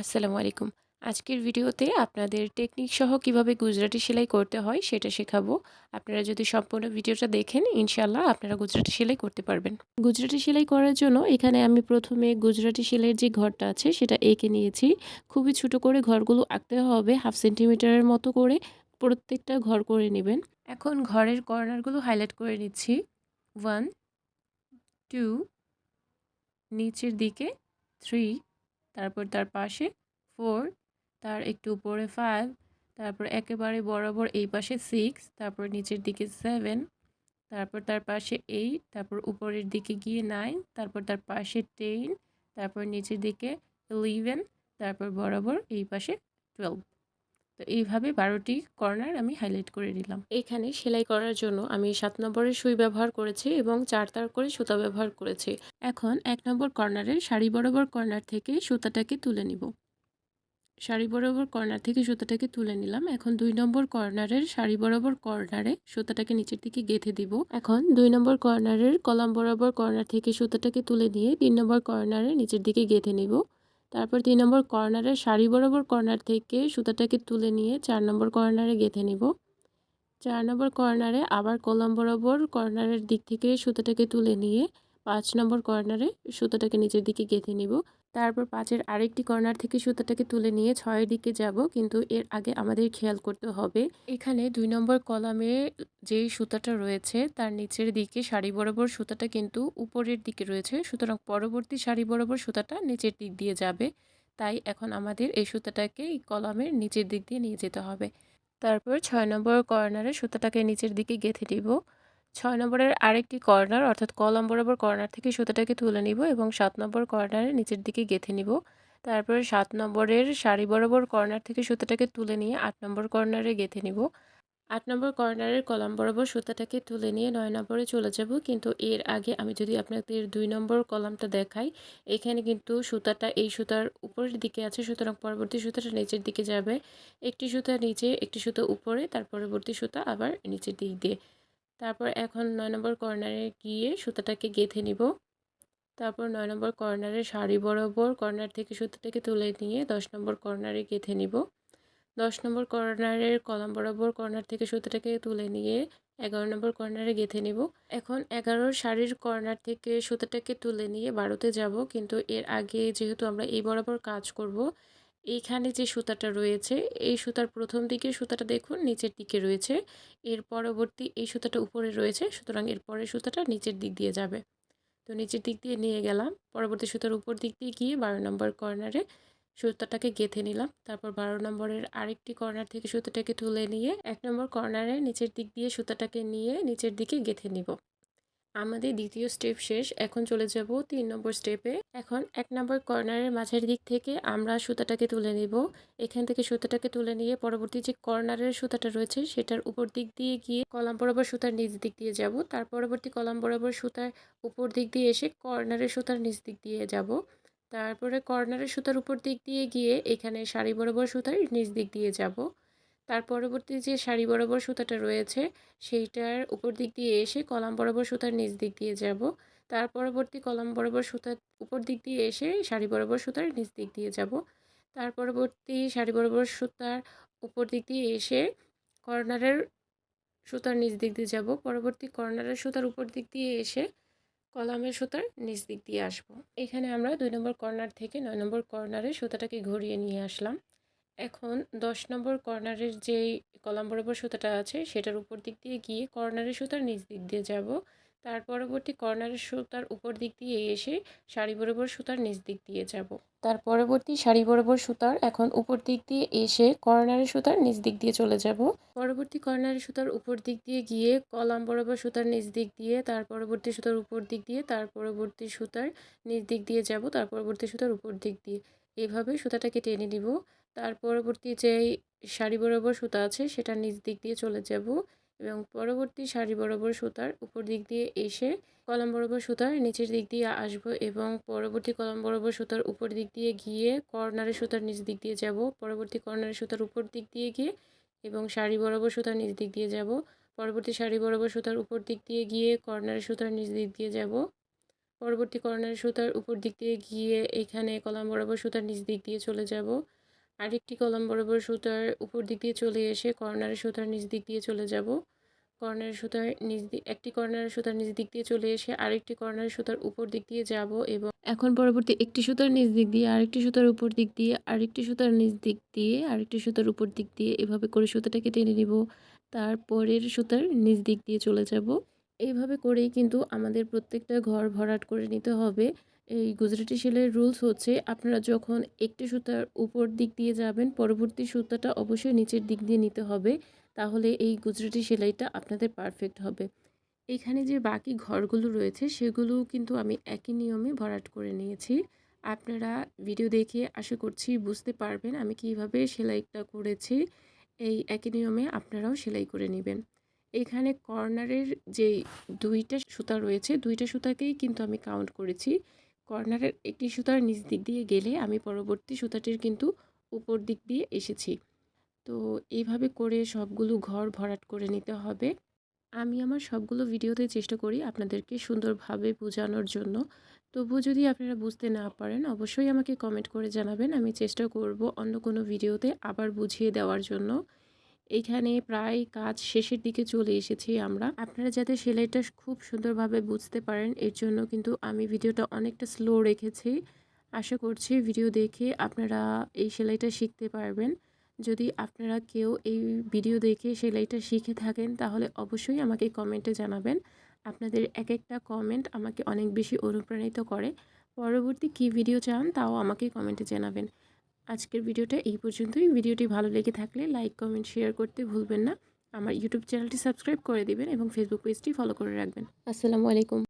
আসসালামু আলাইকুম। আজকের ভিডিওতে আপনাদের টেকনিক সহ কীভাবে গুজরাটি সেলাই করতে হয় সেটা শেখাবো। আপনারা যদি সম্পূর্ণ ভিডিওটা দেখেন ইনশাল্লাহ আপনারা গুজরাটি সেলাই করতে পারবেন। গুজরাটি সেলাই করার জন্য এখানে আমি প্রথমে গুজরাটি সেলাইয়ের যে ঘরটা আছে সেটা এঁকে নিয়েছি। খুবই ছোট করে ঘরগুলো আঁকতে হবে, হাফ সেন্টিমিটারের মতো করে প্রত্যেকটা ঘর করে নেবেন। এখন ঘরের কর্নারগুলো হাইলাইট করে নিচ্ছি। ওয়ান টু নিচের দিকে থ্রি তারপর তার পাশে ফোর তার একটু উপরে ফাইভ তারপর একেবারে বরাবর এই পাশে সিক্স তারপর নিচের দিকে সেভেন তারপর তার পাশে এইট তারপর উপরের দিকে গিয়ে নাইন তারপর তার পাশে টেন তারপর নিচের দিকে ইলেভেন তারপর বরাবর এই পাশে টুয়েলভ তো এইভাবে বারোটি কর্নার আমি হাইলাইট করে নিলাম। এখানে সেলাই করার জন্য আমি সাত নম্বরের সুই ব্যবহার করেছি এবং চার তার করে সুতা ব্যবহার করেছি। এখন এক নম্বর কর্নারের শাড়ি বরাবর কর্নার থেকে সুতাটাকে তুলে নিব। শাড়ি বরাবর কর্নার থেকে সুতাটাকে তুলে নিলাম। এখন দুই নম্বর কর্নারের শাড়ি বরাবর কর্নারে সুতাটাকে নিচের দিকে গেঁথে দিব। এখন দুই নম্বর কর্নারের কলাম বরাবর কর্নার থেকে সুতাটাকে তুলে নিয়ে তিন নম্বর কর্নারে নিচের দিকে গেঁথে নিব। তারপর তিন নম্বর কর্নারে শাড়ি বরাবর কর্নার থেকে সুতাটাকে তুলে নিয়ে চার নম্বর কর্নারে গেঁথে নিব। চার নম্বর কর্নারে আবার কলম বরাবর কর্নারের দিক থেকে সুতাটাকে তুলে নিয়ে পাঁচ নম্বর কর্নারে সুতাটাকে নিচের দিকে গেঁথে নিব। তারপর পাঁচের আরেকটি কর্নার থেকে সুতাটাকে তুলে নিয়ে ছয়ের দিকে যাব, কিন্তু এর আগে আমাদের খেয়াল করতে হবে। এখানে দুই নম্বর কলামে যে সুতাটা রয়েছে, তার নিচের দিকে শাড়ি বরাবর সুতাটা কিন্তু উপরের দিকে রয়েছে, সুতরাং পরবর্তী শাড়ি বরাবর সুতাটা নিচের দিক দিয়ে যাবে। তাই এখন আমাদের এই সুতাটাকে এই কলামের নিচের দিক দিয়ে নিয়ে যেতে হবে। তারপর ছয় নম্বর কর্নারে সুতাটাকে নিচের দিকে গেঁথে দিব ছয় নম্বরের আরেকটি কর্নার অর্থাৎ কলম বরাবর কর্নার থেকে সুতাটাকে তুলে নিব এবং সাত নম্বর কর্নারের নিচের দিকে গেঁথে নিব। তারপর সাত নম্বরের শাড়ি বরাবর কর্নার থেকে সুতাটাকে তুলে নিয়ে আট নম্বর কর্নারে গেঁথে নিব। আট নম্বর কর্নারের কলাম বরাবর সুতাটাকে তুলে নিয়ে নয় নম্বরে চলে যাব, কিন্তু এর আগে আমি যদি আপনাদের দুই নম্বর কলামটা দেখাই, এখানে কিন্তু সুতাটা এই সুতার উপরের দিকে আছে, সুতরাং পরবর্তী সুতাটা নিচের দিকে যাবে। একটি সুতা নিচে, একটি সুতা উপরে, তার পরবর্তী সুতা আবার নিচের দিক দিয়ে। তারপর এখন নয় নম্বর কর্নারে গিয়ে সুতাটাকে গেঁথে নিব। তারপর নয় নম্বর কর্নারে শাড়ি বরাবর কর্নার থেকে সুতাটাকে তুলে নিয়ে দশ নম্বর কর্নারে গেঁথে নিব। দশ নম্বর কর্নারের কলাম বরাবর কর্নার থেকে সুতাটাকে তুলে নিয়ে এগারো নম্বর কর্নারে গেঁথে নিব। এখন এগারোর শাড়ির কর্নার থেকে সুতাটাকে তুলে নিয়ে বারোতে যাব, কিন্তু এর আগে যেহেতু আমরা এই বরাবর কাজ করব এইখানে যে সুতাটা রয়েছে, এই সুতার প্রথম দিকে সুতাটা দেখুন, নিচের দিকে রয়েছে। এর পরবর্তী এই সুতাটা উপরে রয়েছে, সুতরাং এর পরের সুতাটা নিচের দিক দিয়ে যাবে। তো নিচের দিক দিয়ে নিয়ে গেলাম। পরবর্তী সুতার উপর দিক দিয়ে গিয়ে বারো নম্বর কর্নারে সুতাটাকে গেঁথে নিলাম। তারপর বারো নম্বরের আরেকটি কর্নার থেকে সুতাটাকে তুলে নিয়ে এক নম্বর কর্নারে নিচের দিক দিয়ে সুতাটাকে নিয়ে নিচের দিকে গেঁথে নিব। আমাদের দ্বিতীয় স্টেপ শেষ। এখন চলে যাব তিন নম্বর স্টেপে এখন এক নম্বর কর্নারের মাঝের দিক থেকে আমরা সুতাটাকে তুলে নিব। এখান থেকে সুতাটাকে তুলে নিয়ে পরবর্তী যে কর্নারের সুতাটা রয়েছে, সেটার উপর দিক দিয়ে গিয়ে কলাম বরাবর সুতার নিচ দিক দিয়ে যাব। তার পরবর্তী কলাম বরাবর সুতার উপর দিক দিয়ে এসে কর্নারের সুতার নিচ দিক দিয়ে যাব। তারপরে কর্নারের সুতার উপর দিক দিয়ে গিয়ে এখানে শাড়ি বরাবর সুতার নিচ দিক দিয়ে যাব। তার পরবর্তী যে শাড়ি বরাবর সুতাটা রয়েছে, সেইটার উপর দিক দিয়ে এসে কলাম বরাবর সুতার নিচ দিক দিয়ে যাব। তার পরবর্তী কলাম বরাবর সুতার উপর দিক দিয়ে এসে শাড়ি বরাবর সুতার নিচ দিক দিয়ে যাব। তার পরবর্তী শাড়ি বরাবর সুতার উপর দিক দিয়ে এসে কর্নারের সুতার নিচ দিক দিয়ে যাব। পরবর্তী কর্নারের সুতার উপর দিক দিয়ে এসে কলামের সুতার নিচ দিক দিয়ে আসব। এখানে আমরা দুই নম্বর কর্নার থেকে নয় নম্বর কর্নারে সুতাটাকে ঘুরিয়ে নিয়ে আসলাম। এখন দশ নম্বর কর্নারের যেই কলাম বরাবর সুতাটা আছে, সেটার উপর দিক দিয়ে গিয়ে কর্নারের সুতার নিচ দিক দিয়ে যাব। তার পরবর্তী কর্নারের সুতার উপর দিক দিয়ে এসে শাড়ি বরাবর সুতার নিচ দিক দিয়ে যাব। তার পরবর্তী শাড়ি বরাবর সুতার এখন উপর দিক দিয়ে এসে কর্নারের সুতার নিচ দিক দিয়ে চলে যাব। পরবর্তী কর্নারের সুতার উপর দিক দিয়ে গিয়ে কলাম বরাবর সুতার নিচ দিক দিয়ে, তার পরবর্তী সুতার উপর দিক দিয়ে, তার পরবর্তী সুতার নিচ দিক দিয়ে যাব, তার পরবর্তী সুতার উপর দিক দিয়ে। এভাবে সুতাটাকে টেনে নিব। তার পরবর্তী যেই শাড়ি বরাবর সুতা আছে সেটা নিচ দিক দিয়ে চলে যাব এবং পরবর্তী শাড়ি বরাবর সুতার উপর দিক দিয়ে এসে কলম বরাবর সুতার নিচের দিক দিয়ে আসব এবং পরবর্তী কলম বরাবর সুতার উপর দিক দিয়ে গিয়ে কর্নারের সুতার নিচ দিক দিয়ে যাব পরবর্তী কর্নারের সুতার উপর দিক দিয়ে গিয়ে এবং শাড়ি বরাবর সুতার নিচ দিক দিয়ে যাব পরবর্তী শাড়ি বরাবর সুতার উপর দিক দিয়ে গিয়ে কর্নারের সুতার নিচ দিক দিয়ে যাব পরবর্তী কর্নার সুতার উপর দিক দিয়ে গিয়ে এখানে কলম বরাবর সুতার নিচ দিক দিয়ে চলে যাব আরেকটি কলাম বরাবর সুতার উপর দিক দিয়ে চলে এসে কর্নারের সুতার নিচ দিক দিয়ে চলে যাব। কর্নারের সুতার নিচ একটি কর্নারের সুতার নিচ দিক দিয়ে চলে এসে আরেকটি কর্নারের সুতার উপর দিক দিয়ে যাব এবং এখন পরবর্তী একটি সুতার নিচ দিক দিয়ে আরেকটি সুতার উপর দিক দিয়ে আরেকটি সুতার নিচ দিক দিয়ে আরেকটি সুতার উপর দিক দিয়ে এভাবে করে সুতাটাকে টেনে নিব। তারপরের সুতার নিচ দিক দিয়ে চলে যাব। এইভাবে করেই কিন্তু আমাদের প্রত্যেকটা ঘর ভরাট করে নিতে হবে। এই গুজরাটি সেলের রুলস হচ্ছে, আপনারা যখন একটি সুতার উপর দিক দিয়ে যাবেন, পরবর্তী সুতাটা অবশ্যই নিচের দিক দিয়ে নিতে হবে, তাহলে এই গুজরাটি সেলাইটা আপনাদের পারফেক্ট হবে। এখানে যে বাকি ঘরগুলো রয়েছে সেগুলো কিন্তু আমি একই নিয়মে ভরাট করে নিয়েছি। আপনারা ভিডিও দেখে আশা করছি বুঝতে পারবেন আমি কীভাবে সেলাইটা করেছি। এই একই নিয়মে আপনারাও সেলাই করে নেবেন। এখানে কর্নারের যে দুইটা সুতা রয়েছে, দুইটা সুতাকেই কিন্তু আমি কাউন্ট করেছি। কর্নারের একটি সুতার নিচ দিক দিয়ে গেলে আমি পরবর্তী সুতাটির কিন্তু উপর দিক দিয়ে এসেছি। তো এইভাবে করে সবগুলো ঘর ভরাট করে নিতে হবে। আমি আমার সবগুলো ভিডিওতে চেষ্টা করি আপনাদেরকে সুন্দরভাবে বোঝানোর জন্য। তবুও যদি আপনারা বুঝতে না পারেন, অবশ্যই আমাকে কমেন্ট করে জানাবেন। আমি চেষ্টা করব অন্য কোনো ভিডিওতে আবার বুঝিয়ে দেওয়ার জন্য। এইখানে প্রায় কাজ শেষের দিকে চলে এসেছি আমরা। আপনারা যাতে সেলাইটা খুব সুন্দরভাবে বুঝতে পারেন, এর জন্য কিন্তু আমি ভিডিওটা অনেকটা স্লো রেখেছি। আশা করছি ভিডিও দেখে আপনারা এই সেলাইটা শিখতে পারবেন। যদি আপনারা কেউ এই ভিডিও দেখে সেলাইটা শিখে থাকেন, তাহলে অবশ্যই আমাকে কমেন্টে জানাবেন। আপনাদের এক একটা কমেন্ট আমাকে অনেক বেশি অনুপ্রাণিত করে। পরবর্তী কী ভিডিও চান, তাও আমাকে কমেন্টে জানাবেন। আজকের ভিডিওটা এই পর্যন্তই। ভিডিওটি ভালো লেগে থাকলে লাইক, কমেন্ট, শেয়ার করতে ভুলবেন না। আমার ইউটিউব চ্যানেলটি সাবস্ক্রাইব করে দিবেন এবং ফেসবুক পেজটি ফলো করে রাখবেন। আসসালামু আলাইকুম।